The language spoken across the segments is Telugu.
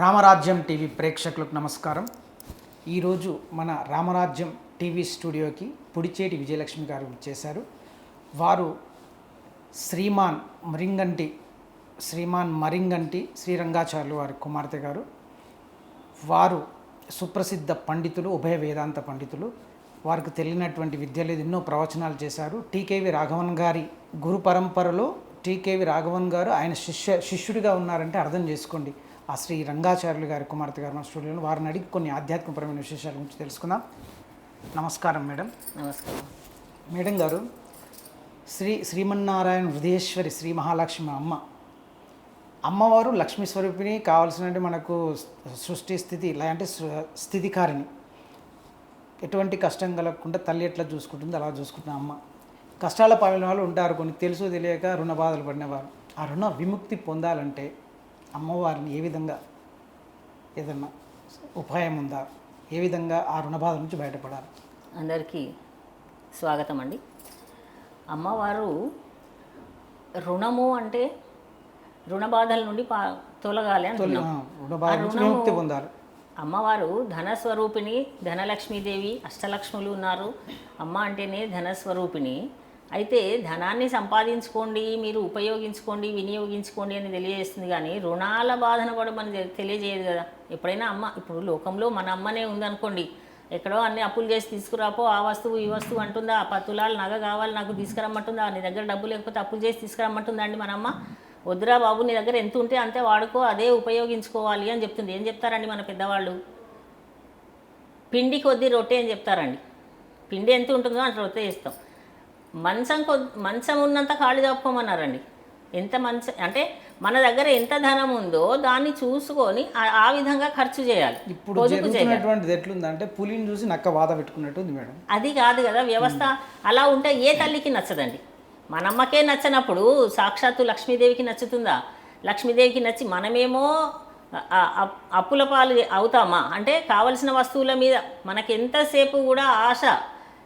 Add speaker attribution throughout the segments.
Speaker 1: రామరాజ్యం టీవీ ప్రేక్షకులకు నమస్కారం. ఈరోజు మన రామరాజ్యం టీవీ స్టూడియోకి పుడిచేటి విజయలక్ష్మి గారు చేశారు. వారు శ్రీమాన్ మరింగంటి శ్రీమాన్ మరింగంటి శ్రీరంగాచార్యులు వారి కుమార్తె గారు. వారు సుప్రసిద్ధ పండితులు ఉభయ వేదాంత పండితులు. వారికి తెలియనటువంటి విద్యలు ఎన్నో ప్రవచనాలు చేశారు. టీకేవి రాఘవన్ గారి గురు పరంపరలో టీకేవి రాఘవన్ గారు ఆయన శిష్య శిష్యుడిగా ఉన్నారంటే అర్థం చేసుకోండి. ఆ శ్రీ రంగాచార్యులు గారి కుమార్తె గారు మన స్టూడియోలో వారిని అడిగి కొన్ని ఆధ్యాత్మికపరమైన విశేషాల గురించి తెలుసుకుందాం. నమస్కారం మేడం.
Speaker 2: నమస్కారం.
Speaker 1: మేడం గారు శ్రీ శ్రీమన్నారాయణ హృదయేశ్వరి శ్రీ మహాలక్ష్మి అమ్మ. అమ్మవారు లక్ష్మీ స్వరూపిణి కావాల్సినటువంటి మనకు సృష్టి స్థితి ఇలా అంటే స్థితికారిణి. ఎటువంటి కష్టం కలగకుండా తల్లి ఎట్లా చూసుకుంటుందో అలా చూసుకుంటున్న అమ్మ. కష్టాల పాలిన వాళ్ళు ఉంటారు కొన్ని తెలుసు తెలియక రుణ బాధలు పడినవారు ఆ రుణ విముక్తి పొందాలంటే అమ్మవారిని ఏ విధంగా ఏదన్నా ఉపాయం ఉందా? ఏ విధంగా ఆ రుణ బాధ నుంచి బయటపడాలి?
Speaker 2: అందరికీ స్వాగతం అండి. అమ్మవారు రుణము అంటే రుణ బాధల నుండి పా తొలగాలి
Speaker 1: విముక్తి పొందాలి.
Speaker 2: అమ్మవారు ధనస్వరూపిణి ధనలక్ష్మీదేవి అష్టలక్ష్ములు ఉన్నారు. అమ్మ అంటేనే ధనస్వరూపిణి. అయితే ధనాన్ని సంపాదించుకోండి మీరు ఉపయోగించుకోండి వినియోగించుకోండి అని తెలియజేస్తుంది కానీ రుణాల బాధను కూడా మనం తె- తెలియజేయదు కదా. ఎప్పుడైనా అమ్మ ఇప్పుడు లోకంలో మన అమ్మనే ఉందనుకోండి ఎక్కడో అన్ని అప్పులు చేసి తీసుకురాపో ఆ వస్తువు ఈ వస్తువు అంటుందా ఆ పత్తులాలు నగ కావాలి నాకు తీసుకురమ్మంటుందా నీ దగ్గర డబ్బు లేకపోతే అప్పులు చేసి తీసుకురమ్మంటుందా అండి మన అమ్మ? వద్దురా బాబు నీ దగ్గర ఎంత ఉంటే అంతే వాడుకో అదే ఉపయోగించుకోవాలి అని చెప్తుంది. ఏం చెప్తారండి మన పెద్దవాళ్ళు? పిండి కొద్ది రొట్టె అని చెప్తారండి. పిండి ఎంత ఉంటుందో అంత రొట్టె ఇస్తాం మంచం కొద్ది మంచం ఉన్నంత కాళ్ళు చెప్పుకోమన్నారండి ఎంత మంచం అంటే మన దగ్గర ఎంత ధనం ఉందో దాన్ని చూసుకొని ఆ- విధంగా ఖర్చు చేయాలి.
Speaker 1: ఇప్పుడు జరుగుతున్నటువంటిది ఎట్లుందంటే పులిని చూసి నక్క బాధ పెట్టుకున్నట్టు ఉంది మేడం.
Speaker 2: అది కాదు కదా వ్యవస్థ అలా ఉంటే ఏ తల్లికి నచ్చదండి? మనమ్మకే నచ్చనప్పుడు సాక్షాత్తు లక్ష్మీదేవికి నచ్చుతుందా? లక్ష్మీదేవికి నచ్చి మనమేమో అప్పుల పాలు అవుతామా? అంటే కావలసిన వస్తువుల మీద మనకి ఎంతసేపు కూడా ఆశ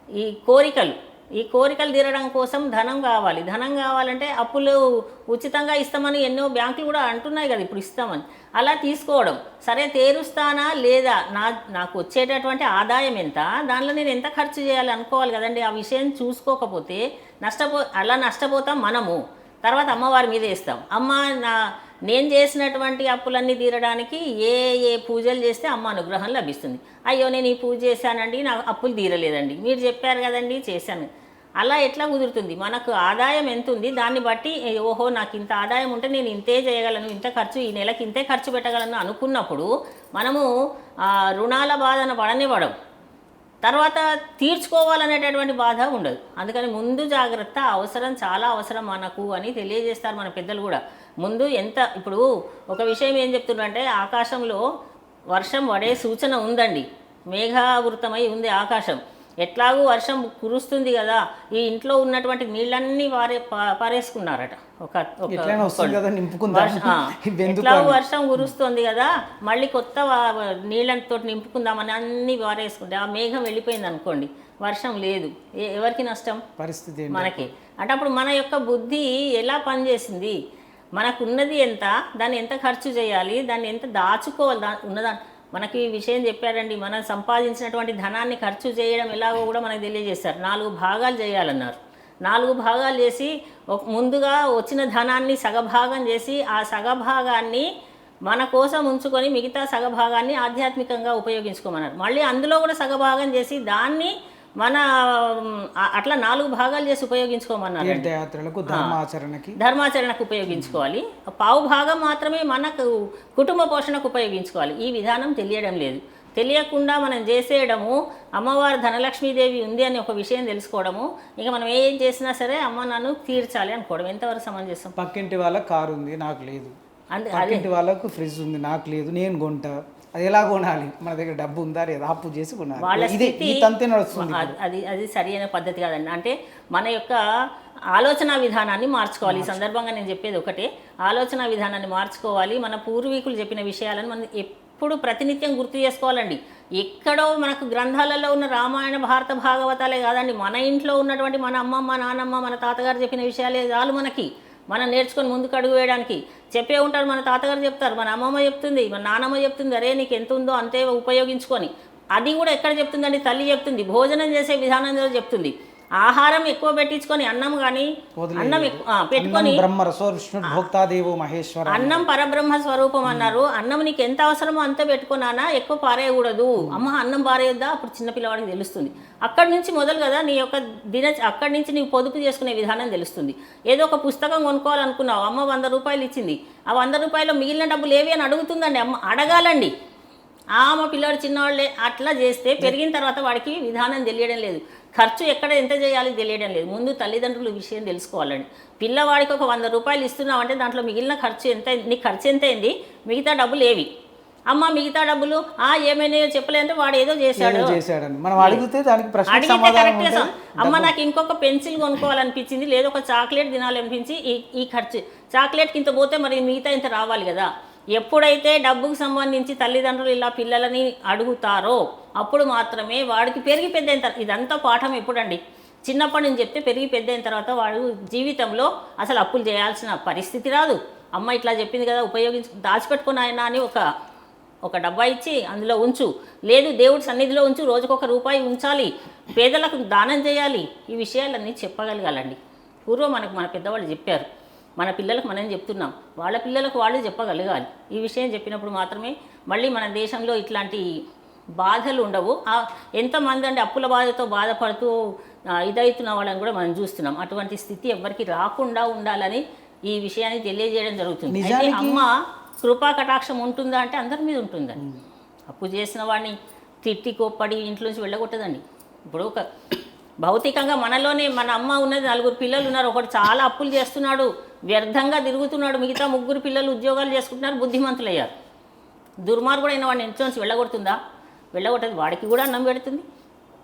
Speaker 2: ఈ కోరికలు ఈ కోరికలు తీరడం కోసం ధనం కావాలి. ధనం కావాలంటే అప్పులు ఉచితంగా ఇస్తామని ఎన్నో బ్యాంకులు కూడా అంటున్నాయి కదా ఇప్పుడు ఇస్తామని. అలా తీసుకోవడం. సరే తీరుస్తానా లేదా? నా నాకు వచ్చేటటువంటి ఆదాయం ఎంత? దానిలో నేను ఎంత ఖర్చు చేయాలి అనుకోవాలి కదండి. ఆ విషయం చూసుకోకపోతే నష్టపో అలా నష్టపోతాం మనము. తర్వాత అమ్మవారి మీద వేస్తాం అమ్మ నా నేను చేసినటువంటి అప్పులన్నీ తీరడానికి ఏ ఏ పూజలు చేస్తే అమ్మ అనుగ్రహం లభిస్తుంది. అయ్యో నేను ఈ పూజ చేశానండి నా అప్పులు తీరలేదండి. మీరు చెప్పారు కదండి చేశాను. అలా ఎట్లా కుదురుతుంది? మనకు ఆదాయం ఎంత ఉంది? దాన్ని బట్టి ఓహో నాకు ఇంత ఆదాయం ఉంటే నేను ఇంతే చేయగలను ఇంత ఖర్చు ఈ నెలకి ఇంతే ఖర్చు పెట్టగలను అనుకున్నప్పుడు మనము రుణాల బాధన పడనివ్వడం. తర్వాత తీర్చుకోవాలనేటటువంటి బాధ ఉండదు. అందుకని ముందు జాగ్రత్త అవసరం చాలా అవసరం మనకు అని తెలియజేస్తారు మన పెద్దలు కూడా. ముందు ఎంత ఇప్పుడు ఒక విషయం ఏం చెప్తున్నారంటే ఆకాశంలో వర్షం పడే సూచన ఉందండి. మేఘావృతమై ఉంది ఆకాశం. ఎట్లాగూ వర్షం కురుస్తుంది కదా ఈ ఇంట్లో ఉన్నటువంటి నీళ్ళన్నీ వారే పారేసుకున్నారట. ఒక ఎట్లాగో వర్షం కురుస్తుంది కదా మళ్ళీ కొత్త నీళ్ళతో నింపుకుందామని అన్ని వారేసుకుంటే ఆ మేఘం వెళ్ళిపోయింది అనుకోండి వర్షం లేదు. ఎవరికి నష్టం?
Speaker 1: పరిస్థితి?
Speaker 2: మనకి. అంటే అప్పుడు మన యొక్క బుద్ధి ఎలా పనిచేసింది? మనకున్నది ఎంత దాన్ని ఎంత ఖర్చు చేయాలి దాన్ని ఎంత దాచుకోవాలి దా ఉన్నదా మనకి ఈ విషయం చెప్పారండి మనం సంపాదించినటువంటి ధనాన్ని ఖర్చు చేయడం ఎలాగో కూడా మనకు తెలియజేస్తారు నాలుగు భాగాలు చేయాలన్నారు. నాలుగు భాగాలు చేసి ఒక- ముందుగా వచ్చిన ధనాన్ని సగభాగం చేసి ఆ సగభాగాన్ని మన కోసం ఉంచుకొని మిగతా సగభాగాన్ని ఆధ్యాత్మికంగా ఉపయోగించుకోమన్నారు. మళ్ళీ అందులో కూడా సగభాగం చేసి దాన్ని మన అట్లా నాలుగు భాగాలు చేసి ఉపయోగించుకోమన్నారు
Speaker 1: తీర్థయాత్రలకు ధర్మాచరణకి.
Speaker 2: ధర్మాచరణకు ఉపయోగించుకోవాలి. పావు భాగం మాత్రమే మనకు కుటుంబ పోషణకు ఉపయోగించుకోవాలి. ఈ విధానం తెలియడం లేదు. తెలియకుండా మనం చేసేయడము అమ్మవారు ధనలక్ష్మీదేవి ఉంది అని ఒక విషయం తెలుసుకోవడము ఇక మనం ఏం చేసినా సరే అమ్మ నన్ను తీర్చాలి అనుకోవడం. ఎంతవరకు సమంజసం?
Speaker 1: పక్కింటి వాళ్ళకి కారు ఉంది నాకు లేదు. పక్కింటి వాళ్ళకు ఫ్రిడ్జ్ ఉంది నాకు లేదు నేను కొంటా. అది ఎలా కొనాలి? మన దగ్గర డబ్బు ఉందా? లేదా? అప్పు చేసి కొనాలి. ఇది ఈ తంతే నడుస్తుంది
Speaker 2: అది అది అది సరైన పద్ధతి కాదండి. అంటే మన యొక్క ఆలోచన విధానాన్ని మార్చుకోవాలి. ఈ సందర్భంగా నేను చెప్పేది ఒకటే. ఆలోచన విధానాన్ని మార్చుకోవాలి. మన పూర్వీకులు చెప్పిన విషయాలను మనం ఎప్పుడు ప్రతినిత్యం గుర్తు చేసుకోవాలండి. ఎక్కడో మనకు గ్రంథాలలో ఉన్న రామాయణ భారత భాగవతాలే కాదండి. మన ఇంట్లో ఉన్నటువంటి మన అమ్మమ్మ నానమ్మ మన తాతగారు చెప్పిన విషయాలే చాలు మనకి. మనం నేర్చుకొని ముందుకు అడుగు వేయడానికి. చెప్పే ఉంటారు మన తాతగారు చెప్తారు మన అమ్మమ్మ చెప్తుంది మన నానమ్మ చెప్తుంది అరే నీకు ఎంత ఉందో అంతే ఉపయోగించుకొని. అది కూడా ఎక్కడ చెప్తుందండి? తల్లి చెప్తుంది భోజనం చేసే విధానంలో చెప్తుంది. ఆహారం ఎక్కువ పెట్టించుకొని అన్నం కానీ అన్నం పెట్టుకొని
Speaker 1: అన్నం బ్రహ్మ రసో విష్ణు భోక్తాదేవో మహేశ్వర
Speaker 2: అన్నం పరబ్రహ్మ స్వరూపం అన్నారు. అన్నం నీకు ఎంత అవసరమో అంత పెట్టుకున్నానా? ఎక్కువ పారేయకూడదు. అమ్మ అన్నం పారేయొద్దా? అప్పుడు చిన్నపిల్లవాడికి తెలుస్తుంది. అక్కడి నుంచి మొదలు కదా నీ యొక్క దిన అక్కడి నుంచి నీవు పొదుపు చేసుకునే విధానం తెలుస్తుంది. ఏదో ఒక పుస్తకం కొనుక్కోవాలనుకున్నావు. అమ్మ వంద రూపాయలు ఇచ్చింది. ఆ వంద రూపాయలు మిగిలిన డబ్బులు ఏవి అని అడుగుతుందండి. అమ్మ అడగాలండి. ఆ మా పిల్లాడు చిన్నవాళ్ళే. అట్లా చేస్తే పెరిగిన తర్వాత వాడికి విధానం తెలియడం లేదు. ఖర్చు ఎక్కడ ఎంత చేయాలి తెలియడం లేదు. ముందు తల్లిదండ్రులు విషయం తెలుసుకోవాలండి. పిల్లవాడికి ఒక వంద రూపాయలు ఇస్తున్నామంటే దాంట్లో మిగిలిన ఖర్చు ఎంత నీ ఖర్చు ఎంత అయింది? మిగతా డబ్బులు ఏవి? అమ్మ మిగతా డబ్బులు? ఆ ఏమైనాయో చెప్పలేదంటే వాడు ఏదో చేశాడు.
Speaker 1: మనం అడిగితే దానికి
Speaker 2: అమ్మ నాకు ఇంకొక పెన్సిల్ కొనుక్కోవాలనిపించింది లేదా ఒక చాక్లెట్ తినాలనిపించి ఈ ఈ ఖర్చు. చాక్లెట్కి ఇంత పోతే మరి మిగతా ఇంత రావాలి కదా? ఎప్పుడైతే డబ్బుకు సంబంధించి తల్లిదండ్రులు ఇలా పిల్లలని అడుగుతారో అప్పుడు మాత్రమే వాడికి పెరిగి పెద్దయిన తర్వాత ఇదంతా పాఠం ఎప్పుడండి? చిన్నప్పటి నుంచి చెప్తే పెరిగి పెద్దయిన తర్వాత వాడు జీవితంలో అసలు అప్పులు చేయాల్సిన పరిస్థితి రాదు. అమ్మ ఇట్లా చెప్పింది కదా ఉపయోగించు దాచిపెట్టుకుని ఆయన అని ఒక ఒక డబ్బా ఇచ్చి అందులో ఉంచు. లేదు దేవుడి సన్నిధిలో ఉంచు రోజుకొక రూపాయి ఉంచాలి. పేదలకు దానం చేయాలి. ఈ విషయాలన్నీ చెప్పగలగాలండి. పూర్వం మనకు మన పెద్దవాళ్ళు చెప్పారు మన పిల్లలకు మనం చెప్తున్నాం. వాళ్ళ పిల్లలకు వాళ్ళు చెప్పగలగాలి. ఈ విషయం చెప్పినప్పుడు మాత్రమే మళ్ళీ మన దేశంలో ఇట్లాంటి బాధలు ఉండవు. ఎంతమంది అండి అప్పుల బాధతో బాధపడుతూ ఇదవుతున్న వాళ్ళని కూడా మనం చూస్తున్నాం. అటువంటి స్థితి ఎవరికి రాకుండా ఉండాలని ఈ విషయాన్ని తెలియజేయడం జరుగుతుంది. అయితే అమ్మ కృపా కటాక్షం ఉంటుందా అంటే అందరి మీద ఉంటుందండి. అప్పు చేసిన వాడిని తిట్టి కోప్పడి ఇంట్లోంచి వెళ్ళగొట్టదండి. ఇప్పుడు ఒక భౌతికంగా మనలోనే మన అమ్మ ఉన్నది నలుగురు పిల్లలు ఉన్నారు ఒకడు చాలా అప్పులు చేస్తున్నాడు. వ్యర్థంగా తిరుగుతున్నాడు. మిగతా ముగ్గురు పిల్లలు ఉద్యోగాలు చేసుకుంటున్నారు. బుద్ధిమంతులయ్యారు. దుర్మార్గుడైన వాడిని ఇన్సూరెన్స్ వెళ్ళగొడుతుందా? వెళ్ళగొట్టదు. వాడికి కూడా అన్నం పెడుతుంది.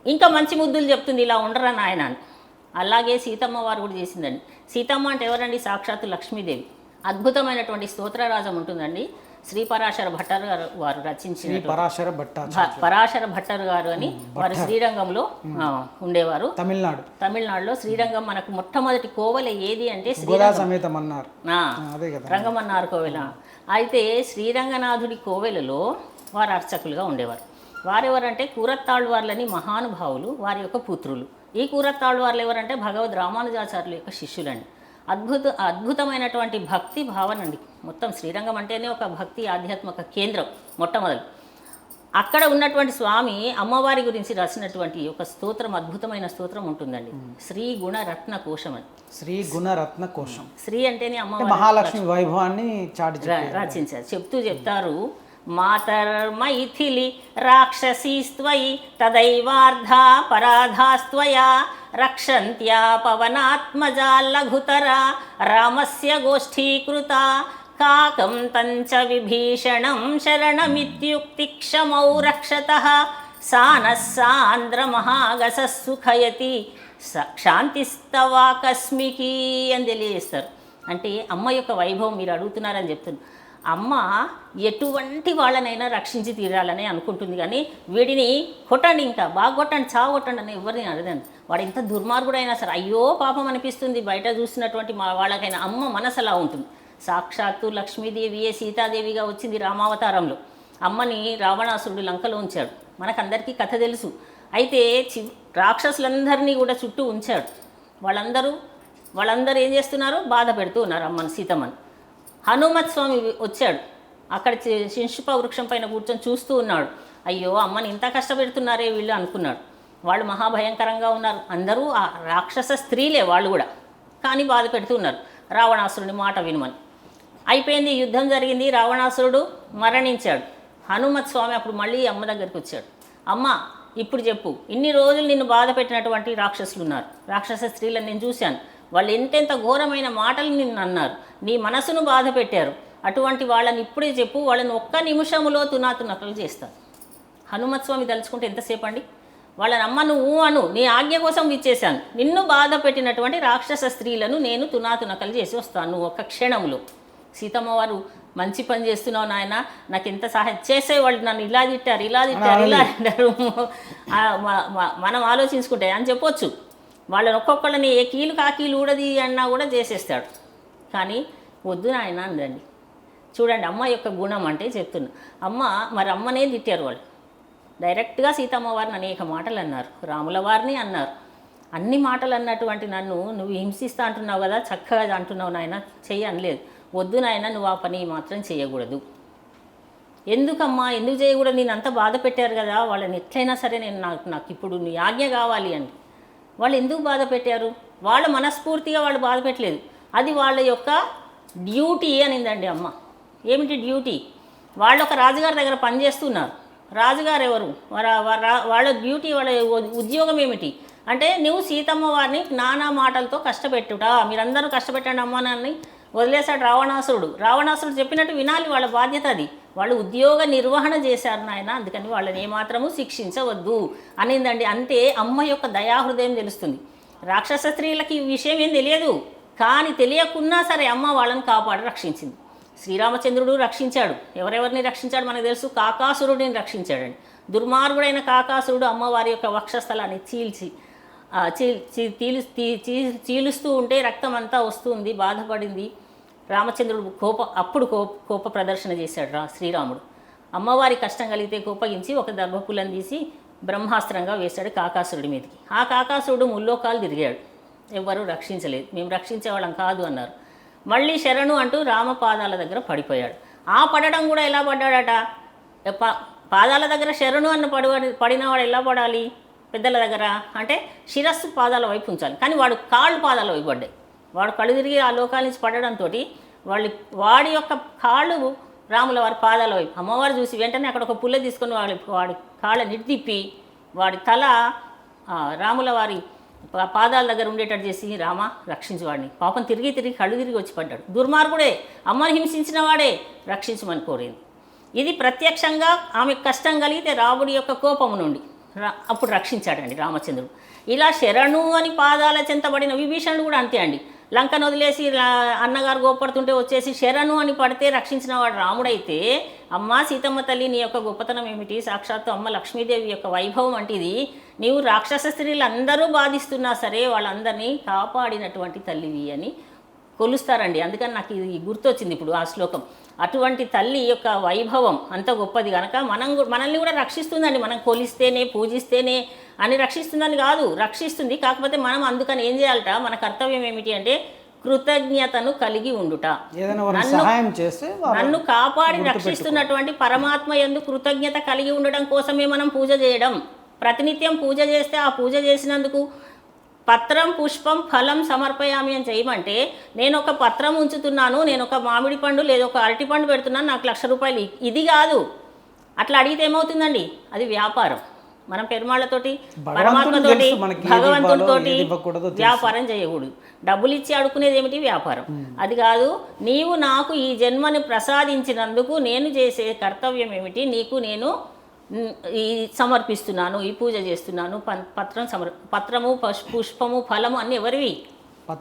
Speaker 2: ఇంకా మంచి ముద్దులు చెప్తుంది. ఇలా ఉండరా నాయన అని. అలాగే సీతమ్మ వారు కూడా చేసిందండి. సీతమ్మ అంటే ఎవరండి? సాక్షాత్తు లక్ష్మీదేవి. అద్భుతమైనటువంటి స్తోత్రరాజం ఉంటుందండి. శ్రీ పరాశర భట్టర్ గారు వారు రచించిన
Speaker 1: శ్రీ పరాశర భట్ట
Speaker 2: భ- పరాశర భట్టర్ గారు అని వారు శ్రీరంగంలో ఉండేవారు.
Speaker 1: తమిళనాడు.
Speaker 2: తమిళనాడులో శ్రీరంగం మనకు మొట్టమొదటి కోవెల ఏది అంటే శ్రీ
Speaker 1: గోదా సమేతం అన్నారు
Speaker 2: ఆ,
Speaker 1: ఆ, అదే కదా.
Speaker 2: రంగమన్నారు కోవెల. అయితే శ్రీరంగనాథుడి కోవెలలో వారు అర్చకులుగా ఉండేవారు. వారెవరంటే కూరత్తాళ్వార్లని మహానుభావులు వారి యొక్క పుత్రులు. ఈ కూరత్తాళ్వార్లు ఎవరంటే భగవద్ రామానుజాచార్యుల యొక్క శిష్యులండి. అద్భుత అద్భుతమైనటువంటి భక్తి భావన అండి. మొత్తం శ్రీరంగం అంటేనే ఒక భక్తి ఆధ్యాత్మిక కేంద్రం మొట్టమొదలు అక్కడ ఉన్నటువంటి స్వామి అమ్మవారి గురించి రాసినటువంటి ఒక స్తోత్రం అద్భుతమైన స్తోత్రం ఉంటుందండి. శ్రీ గుణ రత్న కోశం అని
Speaker 1: శ్రీ గుణరత్న కోశం.
Speaker 2: శ్రీ అంటేనే
Speaker 1: అంటే
Speaker 2: అమ్మవారి
Speaker 1: మహాలక్ష్మి వైభవాన్ని చాటి
Speaker 2: రచించారు చెప్తూ చెప్తారు మాతర్మైథిలి రాక్షసీస్త్వయి తదైవార్ధా పరాధాస్త్వయా రక్షంత్యా పవనాత్మజా లఘుతరా రామస్య గోష్ఠీకృత కాకం తంచ విభీషణం శరణమిత్యుక్తిక్షమౌ రక్షత సానః సాంద్రమహాగస సుఖయతి స అని తెలియజేస్తారు. అంటే అమ్మ యొక్క వైభవం మీరు అడుగుతున్నారని చెప్తున్నారు అమ్మ ఎటువంటి వాళ్ళనైనా రక్షించి తీరాలని అనుకుంటుంది కానీ వీడిని కొట్టండి ఇంకా బాగా కొట్టండి చావు కొట్టండి అని ఎవరిని అడగండి వాడు ఎంత దుర్మార్గుడైనా సరే అయ్యో పాపం అనిపిస్తుంది బయట చూసినటువంటి మా వాళ్ళకైనా అమ్మ మనసు అలా ఉంటుంది. సాక్షాత్తు లక్ష్మీదేవియే సీతాదేవిగా వచ్చింది రామావతారంలో. అమ్మని రావణాసురుడు లంకలో ఉంచాడు. మనకందరికీ కథ తెలుసు. అయితే చి రాక్షసులందరినీ కూడా చుట్టూ ఉంచాడు. వాళ్ళందరూ వాళ్ళందరూ ఏం చేస్తున్నారు? బాధ పెడుతూ ఉన్నారు అమ్మని సీతమ్మని. హనుమత్ స్వామి వచ్చాడు. అక్కడ శింషుప వృక్షం పైన కూర్చొని చూస్తూ ఉన్నాడు. అయ్యో అమ్మని ఇంత కష్టపెడుతున్నారే వీళ్ళు అనుకున్నాడు. వాళ్ళు మహాభయంకరంగా ఉన్నారు. అందరూ ఆ రాక్షస స్త్రీలే వాళ్ళు కూడా. కానీ బాధ పెడుతున్నారు రావణాసురుని మాట వినుమని. అయిపోయింది యుద్ధం జరిగింది. రావణాసురుడు మరణించాడు. హనుమత్ స్వామి అప్పుడు మళ్ళీ అమ్మ దగ్గరికి వచ్చాడు. అమ్మ ఇప్పుడు చెప్పు. ఇన్ని రోజులు నిన్ను బాధ పెట్టినటువంటి రాక్షసులు ఉన్నారు రాక్షస స్త్రీలను నేను చూశాను. వాళ్ళు ఎంతెంత ఘోరమైన మాటలు నిన్ను అన్నారు. నీ మనసును బాధ పెట్టారు. అటువంటి వాళ్ళని ఇప్పుడే చెప్పు. వాళ్ళని ఒక్క నిమిషములో తునాతునకలు చేస్తాను హనుమత్ స్వామి తలుచుకుంటే ఎంతసేపు అండి వాళ్ళని అమ్మ నువ్వు అను. నీ ఆజ్ఞ కోసం ఇచ్చేశాను నిన్ను బాధ పెట్టినటువంటి రాక్షస స్త్రీలను నేను తునాతునకలు చేసి వస్తాను. నువ్వు ఒక్క క్షణంలో సీతమ్మ వారు మంచి పని చేస్తున్నావు నాయన. నాకు ఎంత సహాయం చేసేవాళ్ళు నన్ను ఇలా తిట్టారు ఇలా తిట్టారు ఇలా మ- మనం ఆలోచించుకుంటే అని చెప్పొచ్చు. వాళ్ళని ఒక్కొక్కళ్ళని ఏ కీలు కాకీలు ఊడది అన్నా కూడా చేసేస్తాడు. కానీ వద్దు నాయన అందండి. చూడండి అమ్మ యొక్క గుణం అంటే చెప్తున్నా. అమ్మ మరి అమ్మనే తిట్టారు వాళ్ళు. డైరెక్ట్గా సీతమ్మ వారిని అనేక మాటలు అన్నారు. రాముల వారిని అన్నారు. అన్ని మాటలు అన్నటువంటి నన్ను నువ్వు హింసిస్తా అంటున్నావు కదా చక్కగా అంటున్నావు నాయన చెయ్యి అనలేదు. వద్దు నాయన నువ్వు ఆ పని మాత్రం చేయకూడదు ఎందుకమ్మా? ఎందుకు చేయకూడదు నేను అంత బాధ పెట్టారు కదా వాళ్ళని ఎట్లయినా సరే నేను నాకు నాకు ఇప్పుడు నీ ఆజ్ఞ కావాలి అండి వాళ్ళు ఎందుకు బాధ పెట్టారు? వాళ్ళ మనస్ఫూర్తిగా వాళ్ళు బాధ పెట్టలేదు. అది వాళ్ళ యొక్క డ్యూటీ అనిందండి అమ్మ. ఏమిటి డ్యూటీ? వాళ్ళు ఒక రాజుగారి దగ్గర పనిచేస్తున్నారు. రాజుగారు ఎవరు వాళ్ళ డ్యూటీ వాళ్ళ ఉద్యోగం ఏమిటి? అంటే నువ్వు సీతమ్మ వారిని నానా మాటలతో కష్టపెట్టుట. మీరందరూ కష్టపెట్టండి అమ్మ నన్ను వదిలేశాడు రావణాసురుడు. రావణాసురుడు చెప్పినట్టు వినాలి వాళ్ళ బాధ్యత అది. వాళ్ళు ఉద్యోగ నిర్వహణ చేశారు నాయన అందుకని వాళ్ళని ఏమాత్రము శిక్షించవద్దు. అనిందండి అంతే అమ్మ యొక్క దయాహృదయం తెలుస్తుంది. రాక్షస స్త్రీలకి ఈ విషయం ఏం తెలియదు. కానీ తెలియకున్నా సరే అమ్మ వాళ్ళని కాపాడి రక్షించింది. శ్రీరామచంద్రుడు రక్షించాడు. ఎవరెవరిని రక్షించాడు మనకు తెలుసు? కాకాసురుడిని రక్షించాడండి. దుర్మార్గుడైన కాకాసురుడు అమ్మవారి యొక్క వక్షస్థలాన్ని చీల్చి ఆ, చీ- చీ- తీలు తీ- చీ- చీలుస్తూ ఉంటే రక్తం అంతా వస్తుంది బాధపడింది. రామచంద్రుడు కోప అప్పుడు కోప కోప ప్రదర్శన చేశాడు రా శ్రీరాముడు. అమ్మవారి కష్టం కలిగితే కోపగించి ఒక దర్భపులను తీసి బ్రహ్మాస్త్రంగా వేశాడు కాకాసురుడి మీదకి. ఆ కాకాసురుడు ముల్లోకాలు తిరిగాడు. ఎవ్వరూ రక్షించలేదు. మేము రక్షించేవాళ్ళం కాదు అన్నారు. మళ్ళీ శరణు అంటూ రామపాదాల దగ్గర పడిపోయాడు. ఆ పడడం కూడా ఎలా పడ్డాడట? పా- పాదాల దగ్గర శరణు అన్న పడి పడినవాడు ఎలా పడాలి? పెద్దల దగ్గర? అంటే శిరస్సు పాదాల వైపు ఉంచాలి. కానీ వాడు కాళ్ళు పాదాల వైపు పడ్డాయి. వాడు కళ్ళు తిరిగి ఆ లోకాల నుంచి పడడంతో వాళ్ళు వాడి యొక్క కాళ్ళు రాముల వారి పాదాల వైపు. అమ్మవారు చూసి వెంటనే అక్కడ ఒక పుల్ల తీసుకొని వాడి వాడి కాళ్ళ నిడిదిప్పి వాడి తల రాముల వారి పా- పాదాల దగ్గర ఉండేటట్టు చేసి రామ రక్షించు వాడిని. పాపం తిరిగి తిరిగి కళ్ళు తిరిగి వచ్చి పడ్డాడు. దుర్మార్గుడే అమ్మని హింసించిన వాడే రక్షించమని కోరింది. ఇది ప్రత్యక్షంగా ఆమె కష్టం కలిగితే రాముడి యొక్క కోపము నుండి అప్పుడు రక్షించాడండి రామచంద్రుడు. ఇలా శరణు అని పాదాల చెంతబడిన విభీషణుడు కూడా అంతే అండి. లంకను వదిలేసి అన్నగారు గోపడుతుంటే వచ్చేసి శరణు అని పడితే రక్షించిన వాడు రాముడైతే అమ్మ సీతమ్మ తల్లి నీ యొక్క గొప్పతనం ఏమిటి? సాక్షాత్తు అమ్మ లక్ష్మీదేవి యొక్క వైభవం వంటిది. నీవు రాక్షస స్త్రీలు అందరూ బాధిస్తున్నా సరే వాళ్ళందరినీ కాపాడినటువంటి తల్లివి అని కొలుస్తారండి. అందుకని నాకు ఇది గుర్తొచ్చింది ఇప్పుడు ఆ శ్లోకం. అటువంటి తల్లి యొక్క వైభవం అంత గొప్పది. కనుక మనం మనల్ని కూడా రక్షిస్తుందండి. మనం కొలిస్తేనే పూజిస్తేనే అని రక్షిస్తుందని కాదు రక్షిస్తుంది. కాకపోతే మనం అందుకని ఏం చేయాలట? మన కర్తవ్యం ఏమిటి అంటే కృతజ్ఞతను కలిగి ఉండుట. నన్ను-
Speaker 1: సహాయం చేస్తే వాళ్ళు
Speaker 2: నన్ను కాపాడి రక్షిస్తున్నటువంటి పరమాత్మ ఎందు కృతజ్ఞత కలిగి ఉండడం కోసమే మనం పూజ చేయడం. ప్రతినిత్యం పూజ చేస్తే ఆ పూజ చేసినందుకు పత్రం పుష్పం ఫలం సమర్పయామి అని చేయమంటే నేను ఒక పత్రం ఉంచుతున్నాను నేను ఒక మామిడి పండు లేదా ఒక అరటి పండు పెడుతున్నాను నాకు లక్ష రూపాయలు ఇది కాదు. అట్లా అడిగితే ఏమవుతుందండి? అది వ్యాపారం. మనం పెరుమాళ్ళతోటి పరమాత్మతోటి భగవంతుడితోటి. వ్యాపారం చేయకూడదు. డబ్బులు ఇచ్చి అడుకునేది ఏమిటి వ్యాపారం అది కాదు నీవు నాకు ఈ జన్మని ప్రసాదించినందుకు నేను చేసే కర్తవ్యం ఏమిటి? నీకు నేను ఈ సమర్పిస్తున్నాను ఈ పూజ చేస్తున్నాను పత్రం సమర్ పత్రము పుష్పము ఫలము అన్ని ఎవరివి?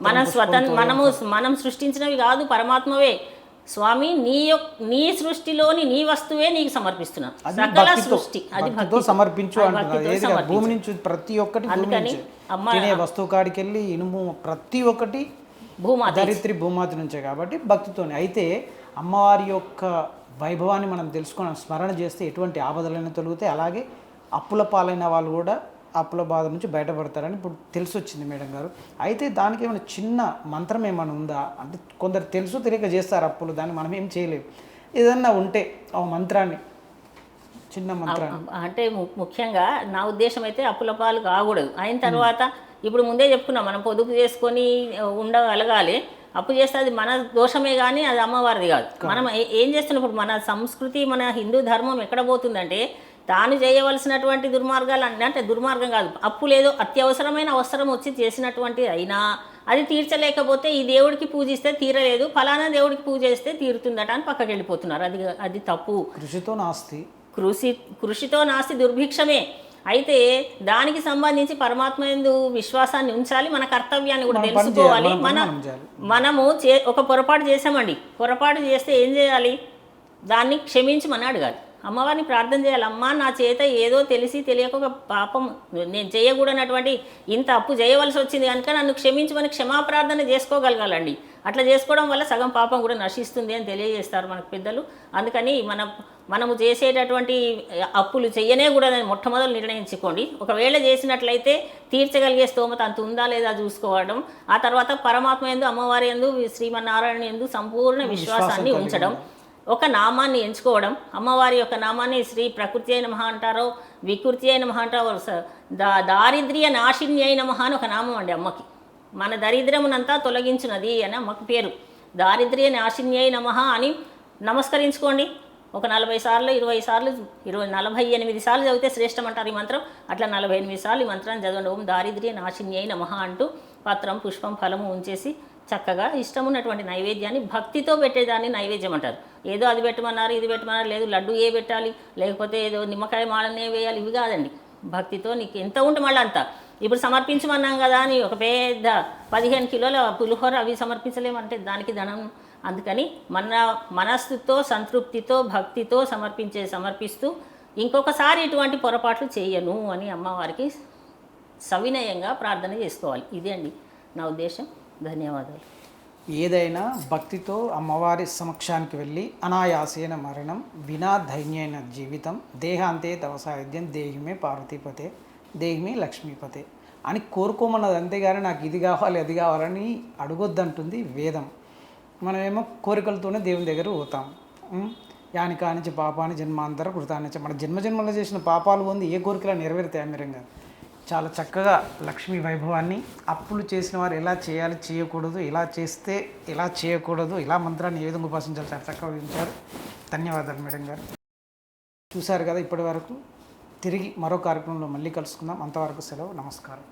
Speaker 2: మనం
Speaker 1: పుష్పం,
Speaker 2: స్వతం
Speaker 1: తోయం,
Speaker 2: మనము మనం సృష్టించినవి కాదు పరమాత్మవే. స్వామి నీ యొక్క నీ సృష్టిలోని నీ వస్తువే నీకు సమర్పిస్తున్నాను సకల సృష్టి. అది
Speaker 1: భక్తితో సమర్పించు అంటున్నారు. భూమి నుంచి ప్రతి ఒక్కటి
Speaker 2: అందుకని
Speaker 1: నుంచే.
Speaker 2: అమ్మ-
Speaker 1: తినే వస్తువు కాడికి వెళ్ళి ఇనుము ప్రతి ఒక్కటి
Speaker 2: భూమాత
Speaker 1: ధరిత్రి భూమాత నుంచే కాబట్టి భక్తితోనే. అయితే అమ్మవారి యొక్క వైభవాన్ని మనం తెలుసుకొని స్మరణ చేస్తే ఎటువంటి ఆపదలైనా తొలుగుతాయి. అలాగే అప్పుల పాలైన వాళ్ళు కూడా అప్పుల బాధ నుంచి బయటపడతారని ఇప్పుడు తెలిసి వచ్చింది మేడం గారు. అయితే దానికి ఏమైనా చిన్న మంత్రం ఏమైనా ఉందా? అంటే కొందరు తెలుసు తెలియక చేస్తారు అప్పులు దాన్ని మనం ఏం చేయలేము ఏదన్నా ఉంటే ఆ మంత్రాన్ని చిన్న మంత్రాన్ని.
Speaker 2: అంటే ముఖ్యంగా నా ఉద్దేశం అయితే అప్పుల పాలు కాకూడదు. అయిన తర్వాత ఇప్పుడు ముందే చెప్పుకున్నాం మనం పొదుపు చేసుకొని ఉండగలగాలి. అప్పు చేస్తే అది మన దోషమే కానీ అది అమ్మవారిది కాదు. మనం ఏ- ఏం చేస్తున్నాం ఇప్పుడు మన సంస్కృతి మన హిందూ ధర్మం ఎక్కడ పోతుందంటే తాను చేయవలసినటువంటి దుర్మార్గాలు అంటే దుర్మార్గం కాదు అప్పు లేదో అత్యవసరమైన అవసరం వచ్చి చేసినటువంటి అయినా అది తీర్చలేకపోతే ఈ దేవుడికి పూజిస్తే తీరలేదు ఫలానా దేవుడికి పూజ చేస్తే తీరుతుందట అని పక్కకి వెళ్ళిపోతున్నారు. అది అది తప్పు.
Speaker 1: కృషితో నాస్తి.
Speaker 2: కృషి కృషితో నాస్తి దుర్భిక్షమే. అయితే దానికి సంబంధించి పరమాత్మ ఎందు విశ్వాసాన్ని ఉంచాలి మన కర్తవ్యాన్ని కూడా తెలుసుకోవాలి.
Speaker 1: మన.
Speaker 2: మనము చే ఒక పొరపాటు చేసామండి పొరపాటు చేస్తే ఏం చేయాలి? దాన్ని క్షమించమని అడగాలి. అమ్మవారిని ప్రార్థన చేయాలి. అమ్మ నా చేత ఏదో తెలిసి తెలియక ఒక పాపం నేను చేయకూడనటువంటి ఇంత అప్పు చేయవలసి వచ్చింది కనుక నన్ను క్షమించమని క్షమాప్రార్థన చేసుకోగలగాలండి. అట్లా చేసుకోవడం వల్ల సగం పాపం కూడా నశిస్తుంది అని తెలియజేస్తారు మనకు పెద్దలు. అందుకని మన మనము చేసేటటువంటి అప్పులు చెయ్యనే కూడా మొట్టమొదలు నిర్ణయించుకోండి. ఒకవేళ చేసినట్లయితే తీర్చగలిగే స్తోమత అంత ఉందా లేదా చూసుకోవడం. ఆ తర్వాత పరమాత్మ ఎందు అమ్మవారి ఎందు శ్రీమన్నారాయణ ఎందు సంపూర్ణ విశ్వాసాన్ని ఉంచడం. ఒక నామాన్ని ఎంచుకోవడం. అమ్మవారి యొక్క నామాన్ని శ్రీ ప్రకృతి అయిన మహా అంటారో వికృతి అయిన మహా అంటారో స- దా దారిద్ర్య నాశిన్య అయిన మహా అని ఒక నామం అండి అమ్మకి. మన దరిద్రమునంతా తొలగించినది అని అమ్మకి పేరు. దారిద్ర్య నాశిన్యై అయిన మహా అని నమస్కరించుకోండి. ఒక నలభై సార్లు ఇరవై సార్లు ఇరవై నలభై ఎనిమిది సార్లు చదివితే శ్రేష్టం అంటారు ఈ మంత్రం. అట్లా నలభై ఎనిమిది సార్లు ఈ మంత్రాన్ని చదవండి. ఓం దారిద్ర్య నాశిన్యై అయిన అంటూ పత్రం పుష్పం ఫలము ఉంచేసి చక్కగా ఇష్టం ఉన్నటువంటి నైవేద్యాన్ని భక్తితో పెట్టేదాన్ని నైవేద్యం అంటారు. ఏదో అది పెట్టమన్నారు ఇది పెట్టమన్నారు లేదు లడ్డు ఏ పెట్టాలి లేకపోతే ఏదో నిమ్మకాయ మాలనే వేయాలి ఇవి కాదండి. భక్తితో నీకు ఎంత ఉంటే మళ్ళీ అంత. ఇప్పుడు సమర్పించమన్నాం కదా అని ఒక పెద్ద పదిహేను కిలోల పులిహోర అవి సమర్పించలేమంటే దానికి ధనం. అందుకని మన మనస్సుతో సంతృప్తితో భక్తితో సమర్పించే సమర్పిస్తూ ఇంకొకసారి ఇటువంటి పొరపాట్లు చేయను అని అమ్మవారికి సవినయంగా ప్రార్థన చేసుకోవాలి. ఇదే అండి నా ఉద్దేశం. ధన్యవాదాలు.
Speaker 1: ఏదైనా భక్తితో అమ్మవారి సమక్షానికి వెళ్ళి అనాయాసేన మరణం వినా ధైన్యైన జీవితం దేహాంతే తవ సాయుధ్యం దేహిమే పార్వతీపతే దేహిమే లక్ష్మీపతే అని కోరుకోమన్నది అంతేగాని నాకు ఇది కావాలి అది కావాలని అడగొద్దంటుంది వేదం. మనమేమో కోరికలతోనే దేవుని దగ్గర పోతాం. యాని కానించి పాపాన్ని జన్మాంతర కృతానించి మన జన్మ జన్మలో చేసిన పాపాలు పొంది ఏ కోరికలా నెరవేరుతాయి అమిరంగా చాలా చక్కగా లక్ష్మీ వైభవాన్ని అప్పులు చేసిన వారు ఎలా చేయాలి చేయకూడదు ఎలా చేస్తే ఎలా చేయకూడదు ఇలా మంత్రాన్ని ఏ విధంగా ఉపాసించాలి చాలా చక్కగా వివరించారు. ధన్యవాదాలు మేడం గారు. చూశారు కదా ఇప్పటి వరకు. తిరిగి మరో కార్యక్రమంలో మళ్ళీ కలుసుకుందాం. అంతవరకు సెలవు. నమస్కారం.